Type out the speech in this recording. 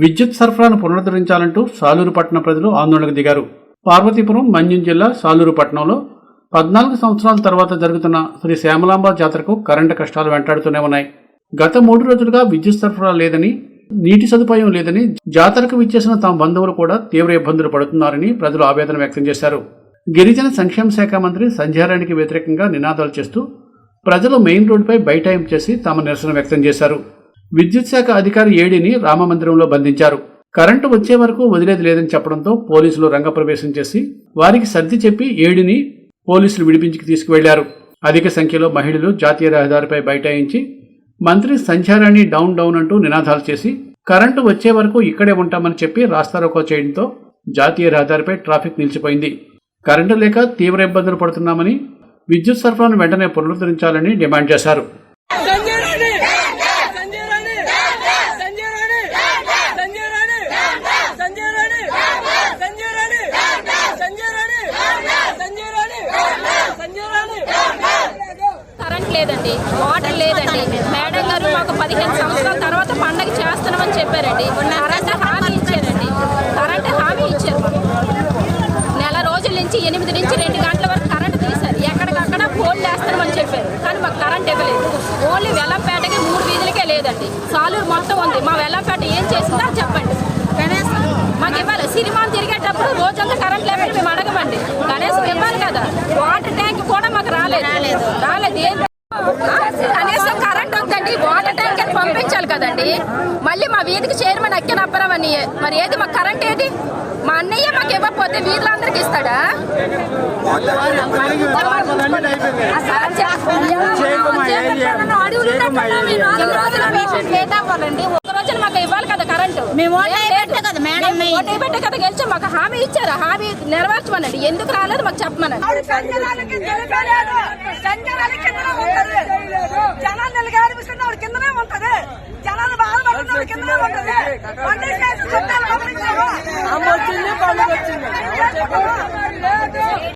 విద్యుత్ సరఫరాను పునరుద్ధరించాలంటూ సాలూరు పట్టణ ప్రజలు ఆందోళనకు దిగారు. పార్వతీపురం మన్యం జిల్లా సాలూరు పట్టణంలో పద్నాలుగు సంవత్సరాల తర్వాత జరుగుతున్న శ్రీ శ్యామలాంబ జాతరకు కరెంటు కష్టాలు వెంటాడుతూనే ఉన్నాయి. గత మూడు రోజులుగా విద్యుత్ సరఫరా లేదని నీటి సదుపాయం లేదని జాతరకు విచ్చేసిన తమ బంధువులు కూడా తీవ్ర ఇబ్బందులు పడుతున్నారని ప్రజలు ఆవేదన వ్యక్తం చేశారు. గిరిజన సంక్షేమ శాఖ మంత్రి సంధ్యారాణికి వ్యతిరేకంగా నినాదాలు చేస్తూ ప్రజలు మెయిన్ రోడ్డుపై బైఠాయింపు చేసి తమ నిరసన వ్యక్తం చేశారు. విద్యుత్ శాఖ అధికారి ఏడిని రామమందిరంలో బంధించారు. కరెంటు వచ్చే వరకు వదిలేది లేదని చెప్పడంతో పోలీసులు రంగప్రవేశం చేసి వారికి సర్ది చెప్పి ఏడిని పోలీసులు విడిపించి తీసుకువెళ్ళారు. అధిక సంఖ్యలో మహిళలు జాతీయ రహదారిపై బైఠాయించి మంత్రి సంధ్యారాణి డౌన్ డౌన్ అంటూ నినాదాలు చేసి కరెంటు వచ్చే వరకు ఇక్కడే ఉంటామని చెప్పి రాస్తారోకో చేయడంతో జాతీయ రహదారిపై ట్రాఫిక్ నిలిచిపోయింది. కరెంటు లేక తీవ్ర ఇబ్బందులు పడుతున్నామని విద్యుత్ సరఫరాను వెంటనే పునరుద్ధరించాలని డిమాండ్ చేశారు. కరెంట్ లేదండి వాటర్ లేదండి. మేడం గారు మాకు పదిహేను సంవత్సరాల తర్వాత పండగ చేస్తున్నామని చెప్పారండి. కరెంట్ హామీ ఇచ్చారండి. కరెంట్ హామీ ఇచ్చారు. నెల రోజుల నుంచి ఎనిమిది నుంచి రెండు గంటల వరకు కరెంట్ తీశారు. ఎక్కడికక్కడ ఫోన్లు వేస్తామని చెప్పారు. కానీ మాకు కరెంట్ ఇవ్వలేదు. ఓన్లీ వెల్లంపేటకి మూడు వీధులకే లేదండి. సాలూరు మొత్తం ఉంది. మా వెల్లంపేట ఏం చేసిందో చెప్పండి. కనీసం మాకు ఇవ్వాలి. సినిమాలు తిరిగేటప్పుడు రోజంతా కరెంట్ లేకపోతే మేము అడగమండి. కనీసం ఇవ్వాలి కదా. వాటర్ ట్యాంక్ కూడా మాకు రాలేదు రాలేదు. రాలేదు. ఏం కనీసం కరెంట్ ఉందండి వాటర్ ట్యాంక్ అని పంపించాలి కదండి. మళ్ళీ మా వీధికి చైర్మన్ అక్కిన అప్పరవని మరి ఏది మాకు కరెంట్ ఏది? మా అన్నయ్య మాకు ఇవ్వకపోతే వీధులందరికి ఇస్తాడా? రోజున మాకు ఇవ్వాలి కదా కరెంటు ఓటు కదా గెలిచాం. మాకు హామీ ఇచ్చారు? హామీ నెరవేర్చమనండి. ఎందుకు రాలేదు మాకు చెప్పమనండి. అమ్మ వచ్చింది పండుగ వచ్చింది.